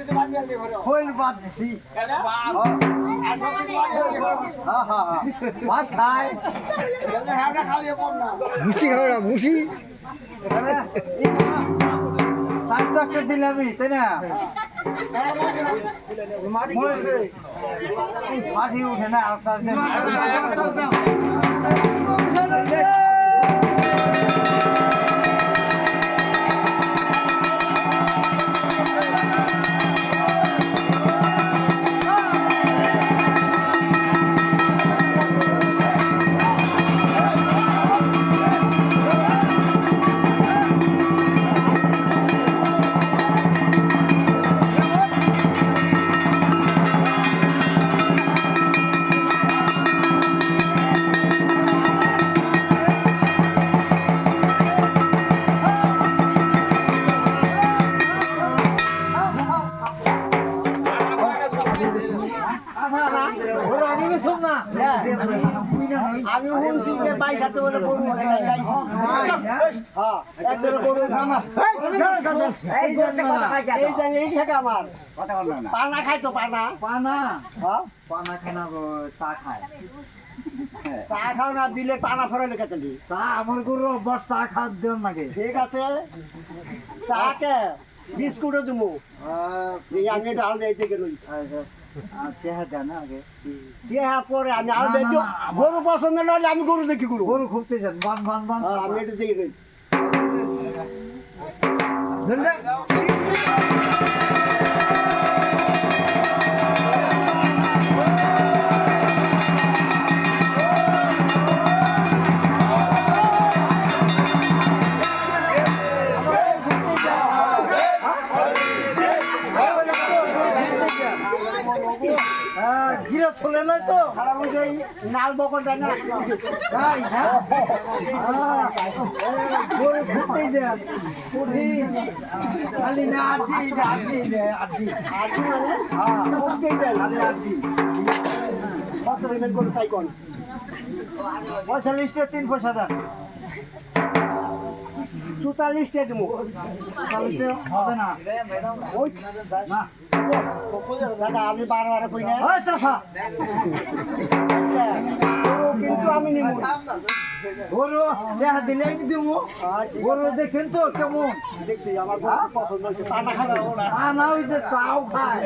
কিছু বাদ দিছি। ভাত না ভুসি না ভুসি এখানে এই মা, ষাট তাই না? মাটি উঠে না পানা খাই তো পানা হ্যাঁ চা খায় চা খাও না দিলে পানা ফেরা লেখা চলি চা আমার গরু অভ্যাস চা খাওয়ার দেন নাকি ঠিক আছে চাকে বিস্কুটও দিব আমি ডাল দিয়ে হ্যাঁ পরে আমি গরু পছন্দ না হলে আমি গরু দেখি গরু গরু খুঁজতে যান বান বান বান হ্যাঁ, আমি এটা দেখি গেছি হ্যাঁ তো? খারাপ হয়েছে নাল না হ্যাঁ, এ, গরু খুঁজতে যান খালি না আড্ডি আড্ডি আড্ডি আর কি মানে? হ্যাঁ। আড্ডি কত তাই কোন? পঁয়তাল্লিশটা তিন পয়সা দেন। চুতাল্লিশটা দিব হবে না। দাদা আমি বারো বারো কই না। কিন্তু আমি নিব। গরু দেখা দিলে আমি দেবো। গরু দেখছেন তো কেমন? দেখছি আমার পছন্দ হয়েছে। পাটা খাব না। না ওই যে চাও খায়।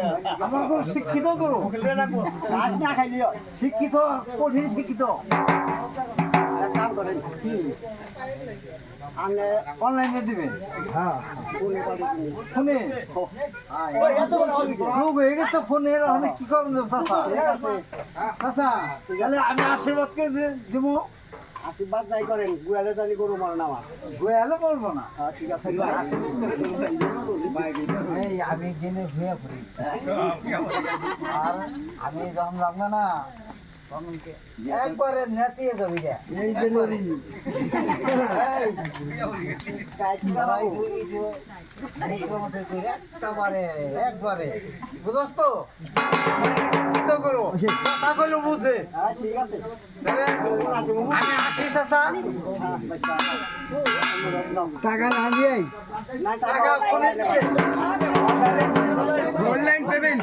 আমার গরু শিক্ষিত গরু। না শিক্ষিত কঠিন শিক্ষিত। আমি অনলাইনে দিবেন হ্যাঁ ফোনে। ফোনে। যোগ হয়ে গেছে ফোনের অনেক কি করেন দেব আছে চাষা তাহলে আমি আশীর্বাদ করে দিব আশীর্বাদ যাই করেন গুয়ালে জানি গরু মারে না আমার গোয়ালে বলব না ঠিক আছে আমি গেলে পড়ি আর আমি যখন না একবারে নেতিয়ে যাবি বুঝস তো? করো? কথা কইলো বুঝে। ঠিক আছে আমি আসি চাচা। টাকা না দিয়াই। টাকা ফোনে অনলাইন পেমেন্ট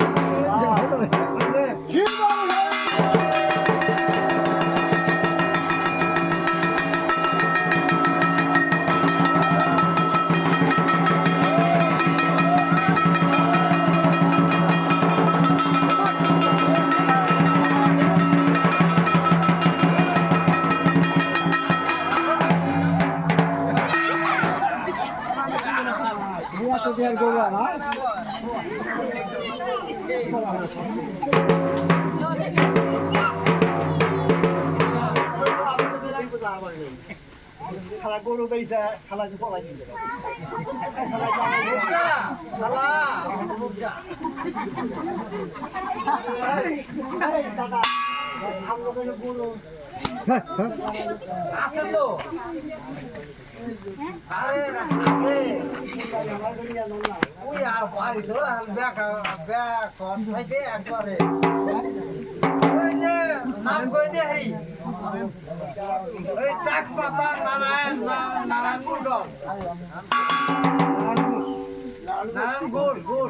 খালা গরু বেইছে খালা যে পলাইছিল খালা গরু নাম কই দে হেই ওই টাক পাতা নারায়ণ নারায়ণ মন্ডল নারায়ণ গোল গোল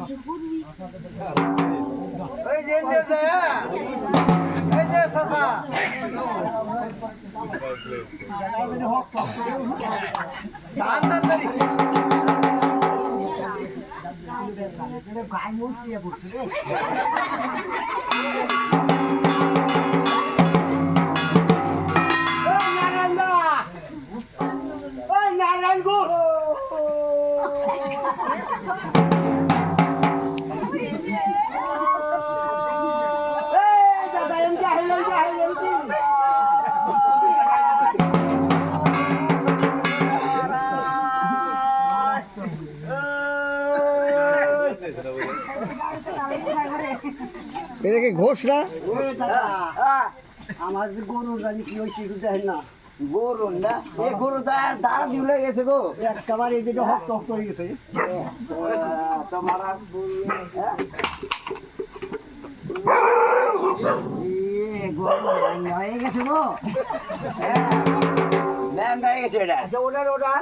ওই যে। গায়ে মুছিয়ে পড়ছে এটা কি ঘোষ না? আমার যে গরুর জানি কি হয়েছে একটু দেখেন না। গরু না দাঁড় গেছে গো। একেবারে এদিকে হক হয়ে গেছে। তোমার গরু হয়ে গেছে গো। হয়ে। গেছে এটা। ওটার ওটার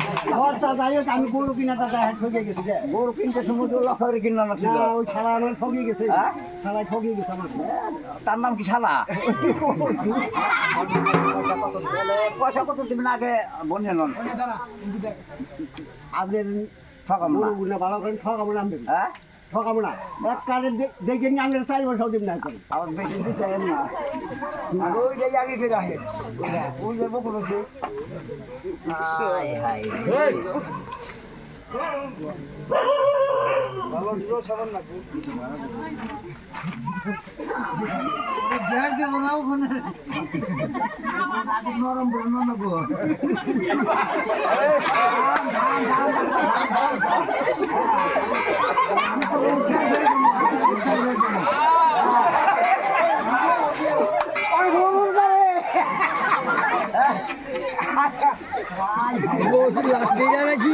যাই হোক আমি গরু কিনা দাদা হ্যাঁ ঠকে গেছি গরু কিনতে সমুদ্র লক্ষ্য করে কিনলাম না না ওই ছাড়া আমার ঠকিয়ে গেছে। হ্যাঁ? ছাড়াই ঠকিয়ে গেছে আমার। তার নাম কি শালা? পয়সা কত দিবেন আগে? বন্ধে নন আপনার ঠকাম না। ভালো করে ঠকাবো নাম দেবেন হ্যাঁ? ঠকাবো না। এক কাজে দেখে নিয়ে আমরা চাই বছর দিন না করি। আবার বেশি দিন হবে না। ওই যে আগে কে রাখে ওই যে বকুল আছে। হাই হাই বিহার দেবো না ওখানে নরম বলে নরম গো লাত্তি যায় নাকি